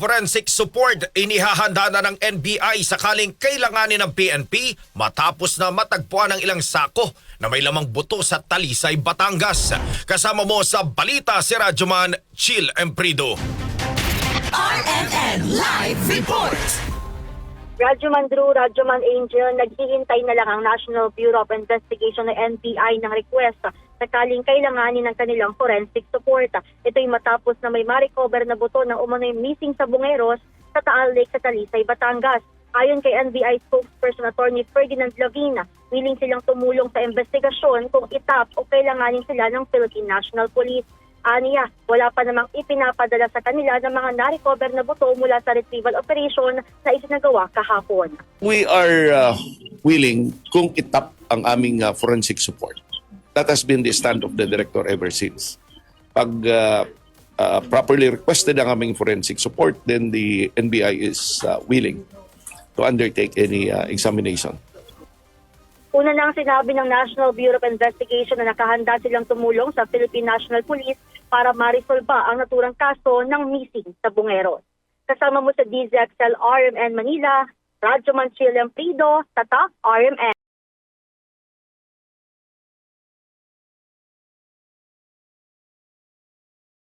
forensic support inihahanda na ng NBI sakaling kailanganin ng PNP matapos na matagpuan ng ilang sako na may lamang buto sa Talisay, Batangas. Kasama mo sa balita si Radyoman Chill Emprido. RMN Live Report! Radyoman Drew, Radyoman Angel, naghihintay na lang ang National Bureau of Investigation ng NBI ng request sakaling kailanganin ng kanilang forensic support. Ito'y matapos na may ma-recover na buto ng umano'y missing sa Bungeros sa Taal Lake sa Talisay, Batangas. Ayon kay NBI spokesperson Attorney Ferdinand Lavina, willing silang tumulong sa investigasyon kung itap o kailanganin sila ng Philippine National Police. Aniya, wala pa namang ipinapadala sa kanila ng mga na-recover na buto mula sa retrieval operation na isinagawa kahapon. We are uh, willing kung itap ang aming uh, forensic support. That has been the stand of the director ever since. Pag uh, uh, properly requested ang aming forensic support, then the NBI is uh, willing to undertake any uh, examination. Una nang sinabi ng National Bureau of Investigation na nakahanda silang tumulong sa Philippine National Police para marisolba ang naturang kaso ng missing sa Bungeros. Kasama mo sa DZXL RMN Manila, Radyo Manchil Prido, Tata RMN.